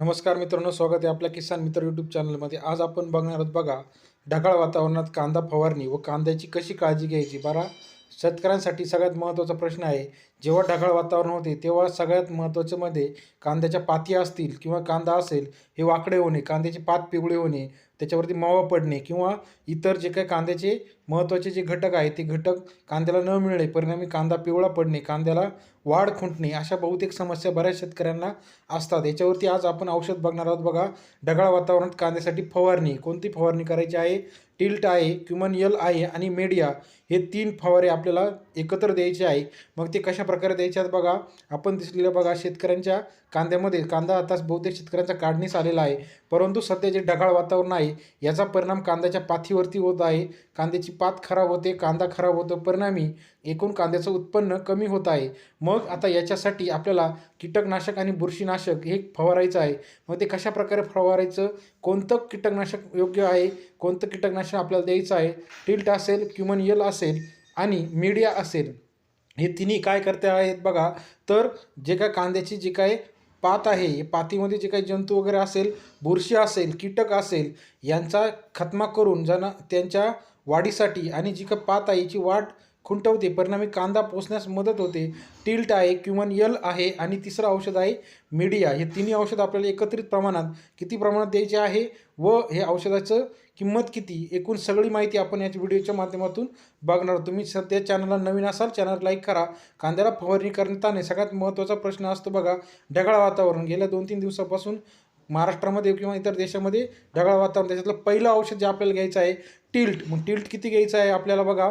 नमस्कार मित्रांनो स्वागत आहे आपल्या किसान मित्र यूट्यूब चॅनलमध्ये आज आपण बघणार आहोत बघा ढगाळ वातावरणात कांदा फवारणी व कांद्याची कशी काळजी घ्यायची? बरा? शेतकऱ्यांसाठी सगळ्यात महत्त्वाचा प्रश्न आहे जेव्हा ढगाळ वातावरण होते तेव्हा सगळ्यात महत्त्वाचं मध्ये कांद्याच्या पाती असतील किंवा कांदा असेल हे वाकडे होणे कांद्याचे पात पिवळे होणे त्याच्यावरती मावा पडणे किंवा इतर जे काही कांद्याचे महत्त्वाचे जे घटक आहेत ते घटक कांद्याला न मिळणे परिणामी कांदा पिवळा पडणे कांद्याला वाढ खुंटणे अशा बहुतेक समस्या बऱ्याच शेतकऱ्यांना असतात. याच्यावरती आज आपण औषध बघणार आहोत बघा ढगाळ वातावरणात कांद्यासाठी फवारणी कोणती फवारणी करायची आहे? टिल्ट आहे क्युमन यल आहे आणि मीडिया हे तीन फवारे आपल्याला एकत्र द्यायचे आहे. मग ते कशा प्रकारे द्यायचे आहेत बघा. आपण दिसलेलं बघा शेतकऱ्यांच्या कांद्यामध्ये कांदा आता बहुतेक शेतकऱ्यांचा काढणीस आलेला आहे. परंतु सध्या जे ढगाळ वातावरण आहे याचा परिणाम कांद्याच्या पाथीवरती होत आहे. कांद्याची पात खराब होते कांदा खराब होतो. परिणामी एकूण कांद्याचं उत्पन्न कमी होत आहे. मग आता याच्यासाठी आपल्याला कीटकनाशक आणि बुरशीनाशक हे फवारायचं आहे. मग ते कशा प्रकारे फवारायचं? कोणतं कीटकनाशक योग्य आहे? कोणतं कीटकनाशक आपल्याला द्यायचं आहे? टिल्ट असेल क्युमन यल असेल आणि मीडिया असेल. हे तिन्ही काय करते आहेत बघा. तर जे काय कांद्याची जी काय पात आहे पातीमध्ये जे काही जंतू वगैरे असेल बुरशी असेल कीटक असेल यांचा खत्मा करून जना त्यांच्या वाढीसाठी आणि जी काही पात आहे याची वाढ खुंटवते परिणामी कांदा पोचण्यास मदत होते. टिल्ट आहे क्युमन यल आहे आणि तिसरं औषध आहे मीडिया. हे तिन्ही औषध आपल्याला एकत्रित प्रमाणात किती प्रमाणात द्यायचे आहे व हे औषधाचं किंमत किती? एकूण सगळी माहिती आपण याच्या व्हिडिओच्या माध्यमातून बघणार तुम्ही सध्या चॅनलला नवीन असाल चॅनल लाईक करा. कांद्याला फवारणी करताना सगळ्यात महत्त्वाचा प्रश्न असतो बघा ढगाळ वातावरण. गेल्या दोन तीन दिवसापासून महाराष्ट्रामध्ये किंवा इतर देशामध्ये ढगाळ वातावरण. त्याच्यातलं पहिलं औषध जे आपल्याला घ्यायचं आहे टिल्ट. मग टिल्ट किती घ्यायचं आहे आपल्याला बघा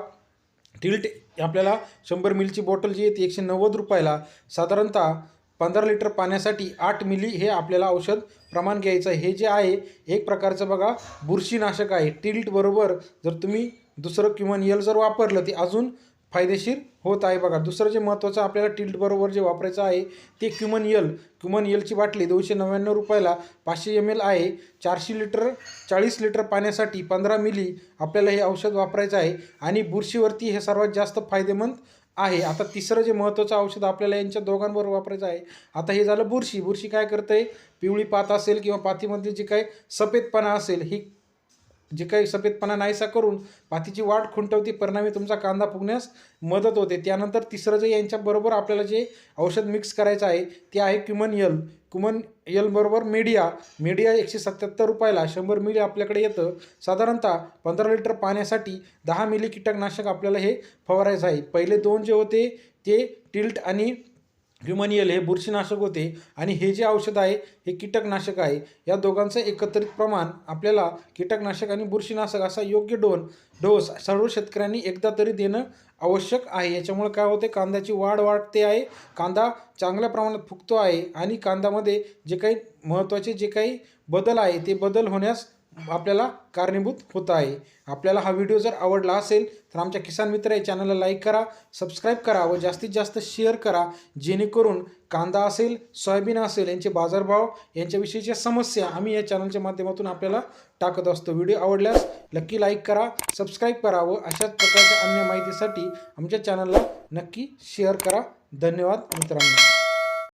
टिल्ट आपल्याला शंभर मिलीची बॉटल जी आहे ती एकशे नव्वद रुपयाला साधारणतः पंधरा लिटर पाण्यासाठी आठ मिली हे आपल्याला औषध प्रमाण घ्यायचं हे जे आहे एक प्रकारचं बघा बुरशीनाशक आहे. टिल्ट बरोबर जर तुम्ही दुसरं किंवा यल जर वापरलं ते अजून फायदेशीर होत आहे. बघा दुसरं जे महत्त्वाचं आपल्याला टिल्ट बरोबर जे वापरायचं आहे ते क्युमन यल. क्युमन यलची बाटली दोनशे नव्याण्णव रुपयाला पाचशे एम एल आहे. चारशे लिटर चाळीस लिटर पाण्यासाठी पंधरा मिली आपल्याला हे औषध वापरायचं आहे. आणि बुरशीवरती हे सर्वात जास्त फायदेमंद आहे. आता तिसरं जे महत्त्वाचं औषध आपल्याला यांच्या दोघांबरोबर वापरायचं आहे. आता हे झालं बुरशी. बुरशी काय करते पिवळी पात असेल किंवा पातीमध्ये जे काही सफेदपणा असेल ही जे काही सफेदपणा नाहीसा करून पातीची वाढ खुंटवते परिणामी तुमचा कांदा फुगण्यास मदत होते. त्यानंतर तिसरं जे यांच्याबरोबर आपल्याला जे औषध मिक्स करायचं आहे ते आहे क्युमन यल. क्युमन यलबरोबर मीडिया मीडिया एकशे सत्याहत्तर रुपयाला शंभर मिली आपल्याकडे येतं. साधारणतः पंधरा लिटर पाण्यासाठी दहा मिली कीटकनाशक आपल्याला हे फवारायचं आहे. पहिले दोन जे होते ते टिल्ट आणि ह्युमनियल हे बुरशीनाशक होते आणि हे जे औषध आहे हे कीटकनाशक आहे. या दोघांचं एकत्रित प्रमाण आपल्याला कीटकनाशक आणि बुरशीनाशक असा योग्य डोन डोस सर्व शेतकऱ्यांनी एकदा तरी देणं आवश्यक आहे. याच्यामुळे काय होते? कांद्याची वाढ वाढते आहे. कांदा चांगल्या प्रमाणात फुगतो आहे आणि कांद्यामध्ये जे काही महत्त्वाचे जे काही बदल आहे ते बदल होण्यास आपल्याला कारणीभूत होत आहे. आपल्याला हा व्हिडिओ जर आवडला असेल तर आमच्या किसान मित्र या चॅनलला लाईक करा सबस्क्राईब करा व जास्तीत जास्त शेअर करा. जेणेकरून कांदा असेल सोयाबीन असेल यांचे बाजारभाव यांच्याविषयीच्या समस्या आम्ही या चॅनलच्या माध्यमातून आपल्याला टाकत असतो. व्हिडिओ आवडल्यास नक्की लाईक करा सबस्क्राईब करा व अशाच प्रकारच्या अन्य माहितीसाठी आमच्या चॅनलला नक्की शेअर करा. धन्यवाद मित्रांनो.